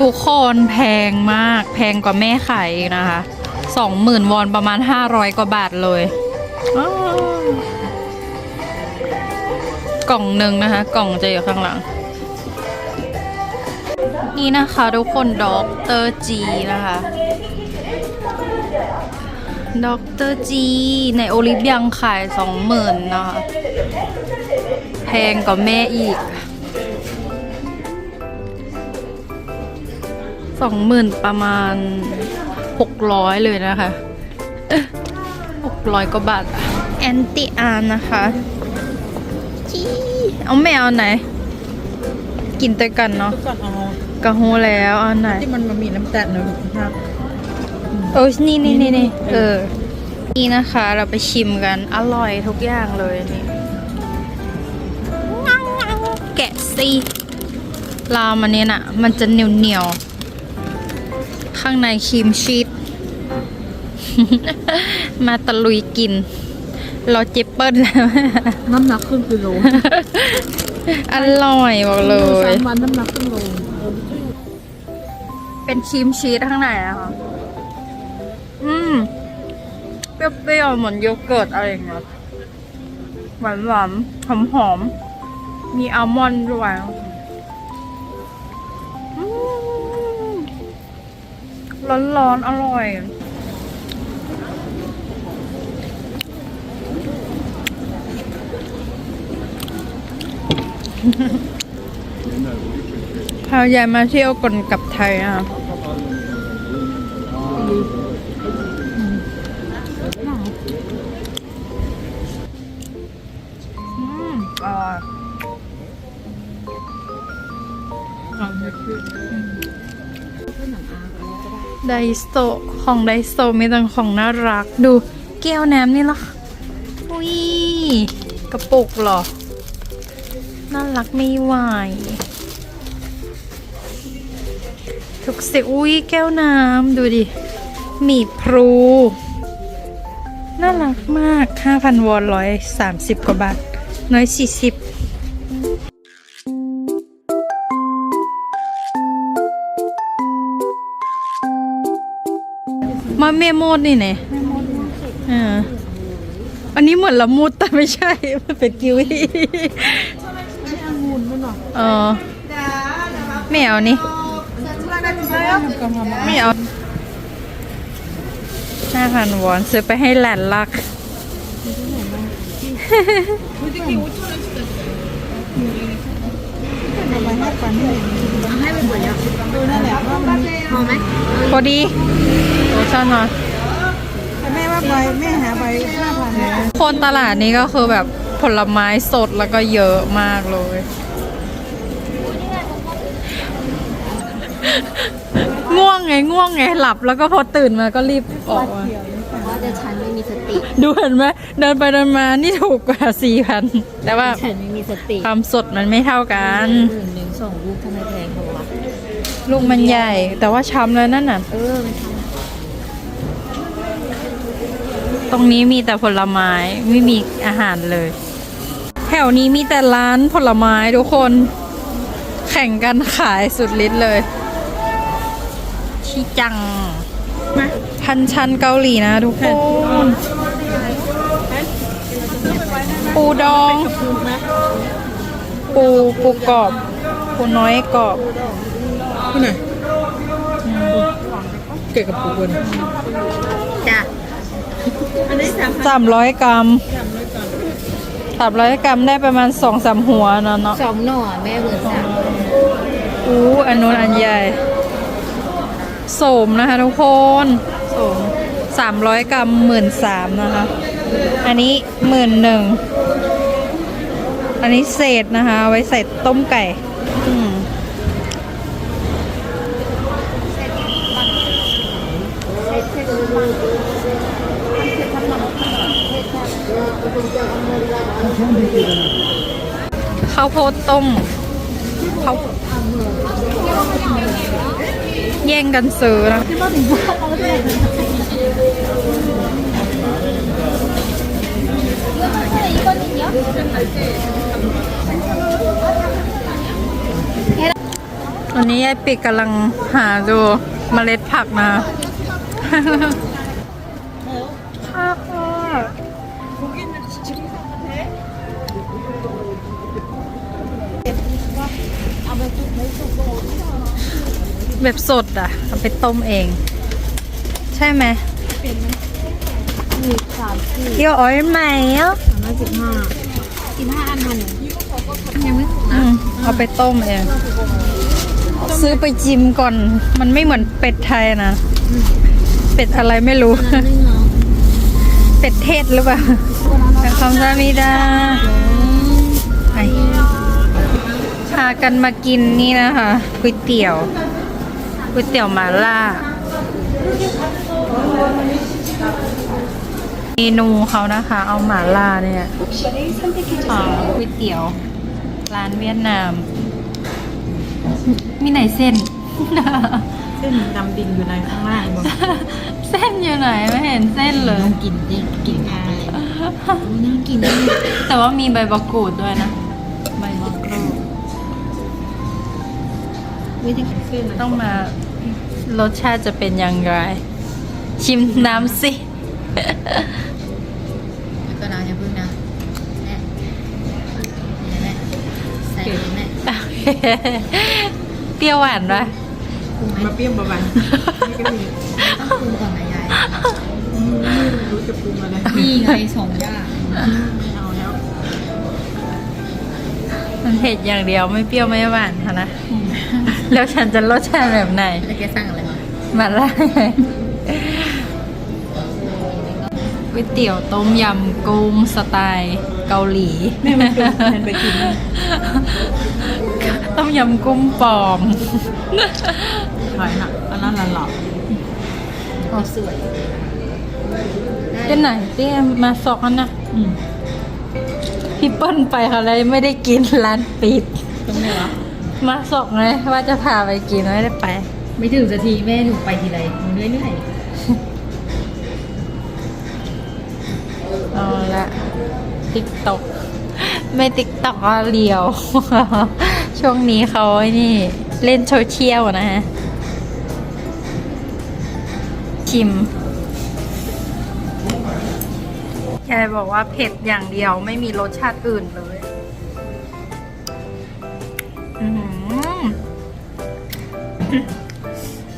ทุกคนแพงมาก แพงกว่าแม่ขายอีกนะคะสองหมื่นวอนประมาณห้าร้อยกว่าบาทเลย กล่องหนึ่งนะคะ กล่องจะอยู่ข้างหลัง นี่นะคะทุกคนด็อกเตอร์จีนะคะด็อกเตอร์จีในโอลิฟยังขายสองหมื่นนะคะ แพงกว่าแม่อีก สองหมื่นประมาณหกร้อยเลยนะคะหกร้อยกว่าบาทแอนติอาร์นะคะจี้เอาไม่เอาไหน กินด้วยกันเนาะก่อนเอากะฮูแล้วเอาไหนที่มันมามีน้ำตาลนะลูกครับโอ้ยนี่นี่นี่นี่เออ นี่นะคะเราไปชิมกัน อร่อยทุกอย่างเลยนี่แกะสิลาวมันเนี่ยน่ะ มันจะเหนียวเหนียวๆ ข้างในครีมชีสมาตะลุยกินเราเจเปิ้ลแล้วน้ำหนักครึ่งกิโลอร่อยบอกเลย สามวันน้ำหนักครึ่งโลเป็นครีมชีสข้างในอะค่ะอืมเปรี้ยวๆเหมือนโยเกิร์ตอะไรอย่างเงี้ยหวานหวานหอมหอมๆมีอัลมอนด์ด้วย ร้อนๆอร่อย พายายมาเที่ยวก่อนกลับไทยอะ ไดโซของไดโซมีแต่ของน่ารัก ดูแก้วน้ำนี่ล่ะอุ้ยกระปุกหรอ น่ารักไม่ไหวทุกสิอุ้ยแก้วน้ำดูดิหมีพรูน่ารักมาก 5,000 วอนร้อยสามสิบกว่าบาท น้อยสี่สิบ มาเมโมดนี่ไงอ่าอันนี้เหมือนละมุดแต่ไม่ใช่ มันเป็นกิวีเออไม่เอานี่ไม่เอาห้าพันวอนซื้อไปให้หลานรักเอาไปให้ปันให้ให้ไปหมดแล้วดูนั่นแหละว่ามันพอไหมพอดีโอ้ชอบนอนแม่ว่าใบแม่หาใบห้าพันแล้วคนตลาดนี้ก็คือแบบผลไม้สดแล้วก็เยอะมากเลย ง่วงไงง่วงไงหลับแล้วก็พอตื่นมาก็รีบออกมาว่าแต่ฉันไม่มีสติ ดูเห็นไหมเดินไปเดินมานี่ถูกกว่าสี่พันแต่ว่าฉันไม่มีสติ ความสดมันไม่เท่ากันหมื่นหนึ่งสองลูกทำไมแพงกว่า ลูกมันใหญ่ แต่ว่าช้ำแล้วนั่นน่ะ เออมันทตรงนี้มีแต่ผลไม้ไม่มีอาหารเลย แถวนี้มีแต่ร้านผลไม้ทุกคน แข่งกันขายสุดฤทธิ์เลย ชิจังพันชันเกาหลีนะทุกคนปูดอง ปูปูกรอบ ปูน้อยกรอบ ที่ไหนเกี่ยวกับปูบนำจ้ะอันนี้สามสามร้อยกรัมสามร้อยกรัมได้ประมาณสองสามหัวเนาะเนาะสองหน่อแม่หมื่นสามอู้อันนู้นอันใหญ่โสมนะคะทุกคนโสมสามร้อยกรัมหมื่นสามนะคะ อันนี้หมื่นหนึ่งอันนี้เศษนะคะเอาไว้ใส่ต้มไก่ ข้าวโพดต้มเขาแย่งกันซื้อนะวันนี้ยายปิกกำลังหาดูเมล็ดผักมาผัก แบบสดอะเอาไปต้มเอง ใช่ไหมมีสามสี่เกี่ยวอ้อยไหมอะสามร้อยสิบห้าสิบห้าอันพันหนึ่งอืมเอาไปต้มเอง ซื้อไปจิมก่อน มันไม่เหมือนเป็ดไทยนะ เป็ดอะไรไม่รู้อันนึงเหรอเป็ดเทศหรือเปล่าแต่คำซามิดาไอพากันมากินนี่นะคะก๋วยเตี๋ยว ก๋วยเตี๋ยวหมาล่า เมนูเขานะคะ เอาหมาล่าเนี่ยอ่าก๋วยเตี๋ยว ร้านเวียดนาม มีไหนเส้น เส้นดำดินอยู่ในข้างล่างบนเส้นอยู่ไหนไม่เห็นเส้นเลยกินดิกินอะไรน่ากิน แต่ว่ามีใบมะกรูดด้วยนะ ใบมะ วิธีเส้นต้องมารสชาติจะเป็นอย่างไร ชิมน้ำสิแล้วก็น้ำอย่าพึ่งนะแน่นี่แน่ใส่เลยแน่เปรี้ยวหวานปะปรุงไหมมาเปรี้ยวบานนี่ก็มีต้องปรุงก่อนนะยายไม่รู้จะปรุงอะไรนี่ไงสองอย่างไม่เอาแล้วมันเผ็ดอย่างเดียวไม่เปรี้ยวไม่หวานค่ะนะ แล้วฉันจะรสชาติแบบไหนแล้วแกสั่งอะไรมามาล่าก๋วยเตี๋ยวต้มยำกุ้งสไตล์เกาหลีแม่มันเป็นแทนไปกินนะต้มยำกุ้งปลอมขายหนักอันนั้นละหลอกสวยเป็นไหนเตี้ยมาสอกอันนะอืมพี่เปิ้ลไปค่ะเลยไม่ได้กินร้านปิดตรงไหนวะ มาสอกไงว่าจะพาไปกินไม่ได้ไป ไม่ถึงสักทีแม่หนูไปทีไรหนูเหนื่อยเอาละติ๊กตอกไม่ติ๊กตอกก็เลียว ช่วงนี้เขาไอ้นี่ เล่นโซเชียลนะฮะ ชิมยายบอกว่าเผ็ดอย่างเดียวไม่มีรสชาติอื่นเลย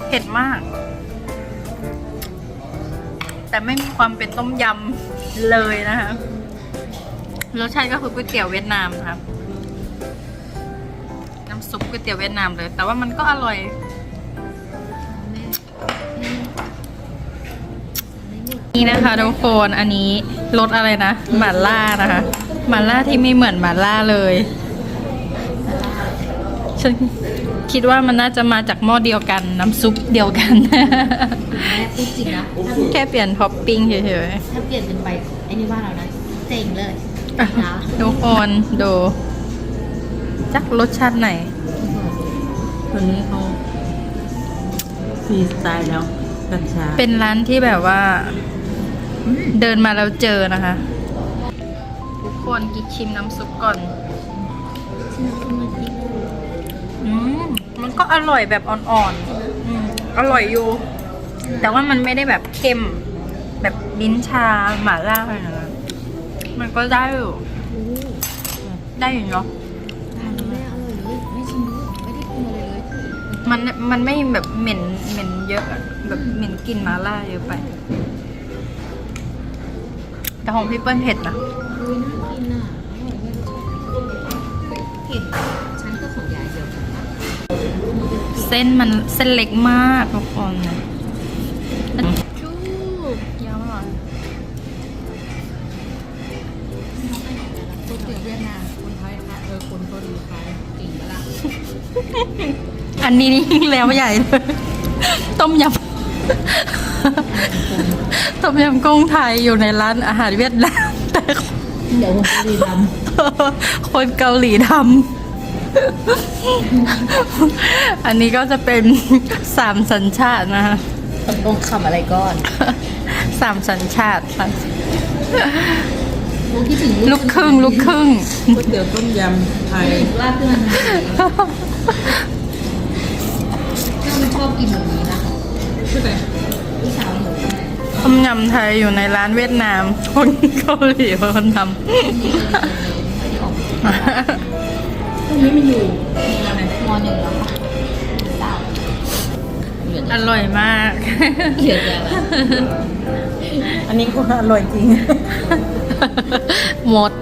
เผ็ดมาก แต่ไม่มีความเป็นต้มยำเลยนะคะรสชาติก็คือก๋วยเตี๋ยวเวียดนามครับน้ำซุปก๋วยเตี๋ยวเวียดนามเลย แต่ว่ามันก็อร่อยนี่นะคะทุกคนอันนี้รสอะไรนะหม่าล่านะคะหม่าล่าที่ไม่เหมือนหม่าล่าเลยฉัน คิดว่ามันน่าจะมาจากหม้อเดียวกันน้ำซุปเดียวกัน แม่พูดจริงนะถ้าแค่เปลี่ยนท็อปปิ้งเฉยถ้าเปลี่ยนเป็นใบไอ้นี่บ้านเรานะเจ๋งเลยๆอะทุกคนดูจักรสชาติไหนคนนี้เขาฟรีสไตล์แล้วกัญชาเป็นร้านที่แบบว่า เดินมาแล้วเจอนะคะ ทุกคนกินชิมน้ำซุปก่อน อืมมัน ก็อร่อยแบบอ่อนๆอืมอร่อยอยู่ แต่ว่ามันไม่ได้แบบเค็ม แบบลิ้นชาหม่าล่าอะไรนะมันก็ได้อยู่ได้อยู่เนาะแม่อร่อยเลยไม่ชิมไม่ได้ปรุงอะไรเลยมันมันไม่แบบเหม็นเหม็นเยอะอะแบบเหม็นกลิ่นหมาล่าเยอะไป แต่ของพี่เปิ้ลเผ็ดนะอุ้ยน่ากินอะอร่อยด้วยรสชาติเผ็ดฉัน เส้นมันเส้นเล็กมากทุกคนนะจูบยาวอะก๋วยเตี๋ยวเวียดนามคนไทยค่ะเออคนเกาหลีไทยเก่งปะล่ะอันนี้นี่ยิ่งแล้วใหญ่เลยต้มยำต้มยำกุ้งไทยอยู่ในร้านอาหารเวียดนามแต่เดี๋ยวผมจะรีทคนเกาหลีทำ อันนี้ก็จะเป็นสามสัญชาตินะคะำต้องต้องคำอะไรก่อนสามสัญชาติค่ะลูกคิดถึงลูกครึ่ง ลูกครึ่ง ก๋วยเตี๋ยวต้มยำไทยลาดเพื่อนนะอบกินแบบนี้นะใช่ไหมพี่สาวหนูต้มยำไทยอยู่ในร้านเวียดนาม คนเกาหลีเป็นคนทออกำ ตรงนี้มันอยู่อะไรมหนึ่งแล้วค่ะสาวเหลืออร่อยมาก เหลือแต่ละอันนี้ก็อร่อยจริง หมด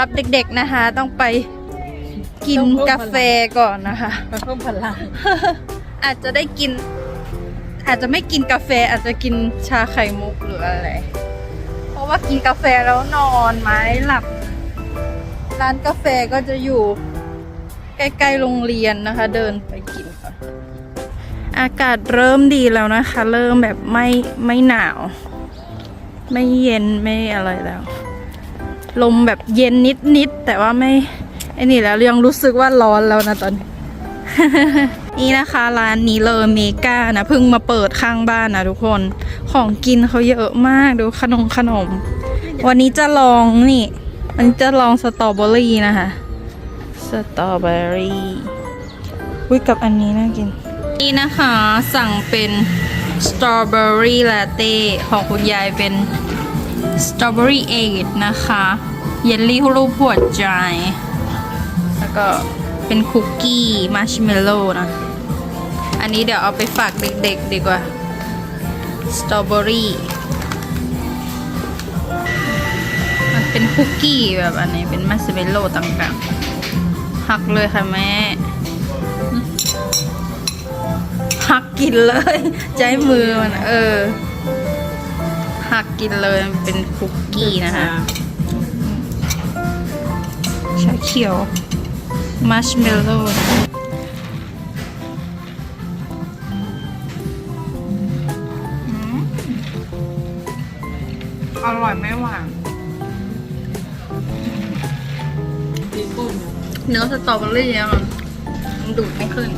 รับเด็กๆนะคะ ต้องไปกินต้องเพิ่มกาแฟก่อนนะคะมาเพิ่มพลังอาจจะได้กิน อาจจะไม่กินกาแฟอาจจะกินชาไข่มุกหรืออะไร เพราะว่ากินกาแฟแล้วนอนไหมหลับ ร้านกาแฟก็จะอยู่ใกล้ๆโรงเรียนนะคะ เดินไปกินก่อนอากาศเริ่มดีแล้วนะคะ เริ่มแบบไม่ไม่หนาว ไม่เย็นไม่อะไรแล้ว ลมแบบเย็นนิดๆแต่ว่าไม่ไอ้นี่แล้วยังรู้สึกว่าร้อนแล้วนะตอนนี้ นี่นะคะร้านนี้เลยเมกานะเพิ่งมาเปิดข้างบ้านนะทุกคนของกินเขาเยอะมากดูขนมขนม วันนี้จะลองนี่วันจะลองสตรอเบอรี่นะคะสตรอเบอรี่วิกับอันนี้น่ากิน นี่นะคะสั่งเป็นสตรอเบอรี่ลาเต้ของคุณยายเป็น สตรอเบอรี่เอทนะคะ เยลลี่รูปหัวใจ แล้วก็เป็นคุกกี้มาร์ชเมลโล่นะ อันนี้เดี๋ยวเอาไปฝากเด็กๆดีกว่า สตรอเบอรี่ มันเป็นคุกกี้แบบอันนี้เป็นมาร์ชเมลโล่ต่างๆ หักเลยค่ะแม่หักกินเลย ใจมือมันเออ หักกินเลยมันเป็นคุกกี้นะคะชาเขียวมัชเมลโล่อร่อยไม่หวานปีกุ้งเนื้อสตรอเบอรี่อะมันมันดูดไม่ขึ้น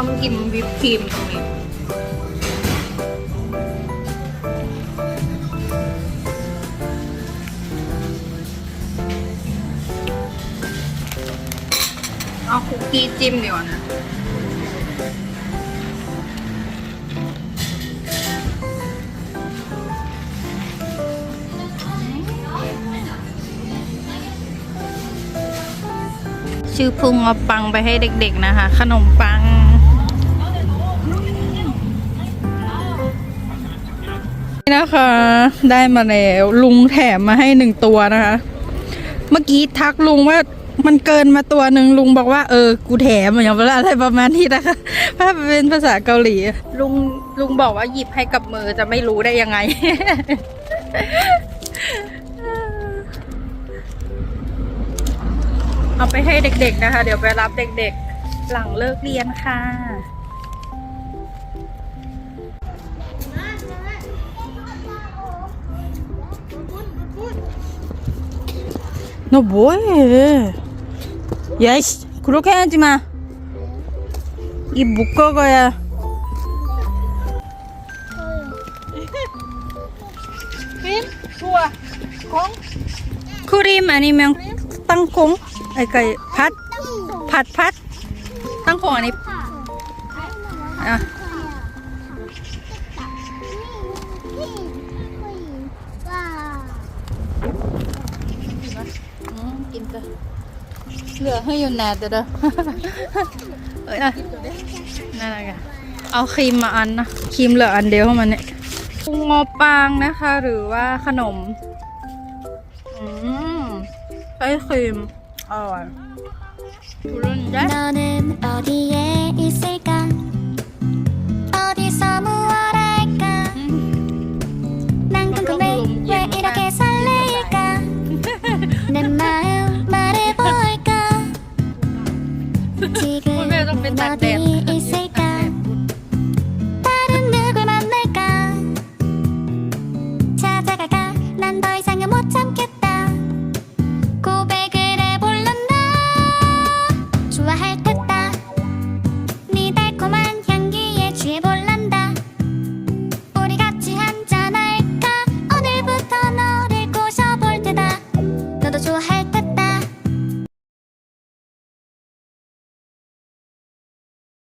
ซ้อมกินวิปครีมตรงนี้ เอาคุกกี้จิ้มดีกว่านะชื่อพุงเอาปังไปให้เด็กๆนะคะ ขนมปัง นะคะ ได้มาแล้วลุงแถมมาให้หนึ่งตัวนะคะ เมื่อกี้ทักลุงว่ามันเกินมาตัวหนึ่งลุงบอกว่าเออกูแถมอย่างเวลาอะไรประมาณนี้นะคะถ้าเป็นภาษาเกาหลี ลุงลุงบอกว่าหยิบให้กับมือจะไม่รู้ได้ยังไง เอาไปให้เด็กๆนะคะ เดี๋ยวไปรับเด็กๆ หลังเลิกเรียนค่ะ 너 뭐해? 야이씨, 그렇게 하지 마. 입 묶어가야. 크림? 좋아. 콩? 크림 아니면 땅콩? 그니까, 팥? 팥, 팥? 땅콩 아니, 아, เหลือให้อยู่แนดเด้อเอ้ยน่ะนั่นแหละค่ะเอาครีมมาอันนะครีมเหลืออันเดียวของมันเนี่ยงอปางนะคะ หรือว่าขนมอืมไอครีมอร่อยรุ่นได้ คุณแม่ต้องไปตากแดด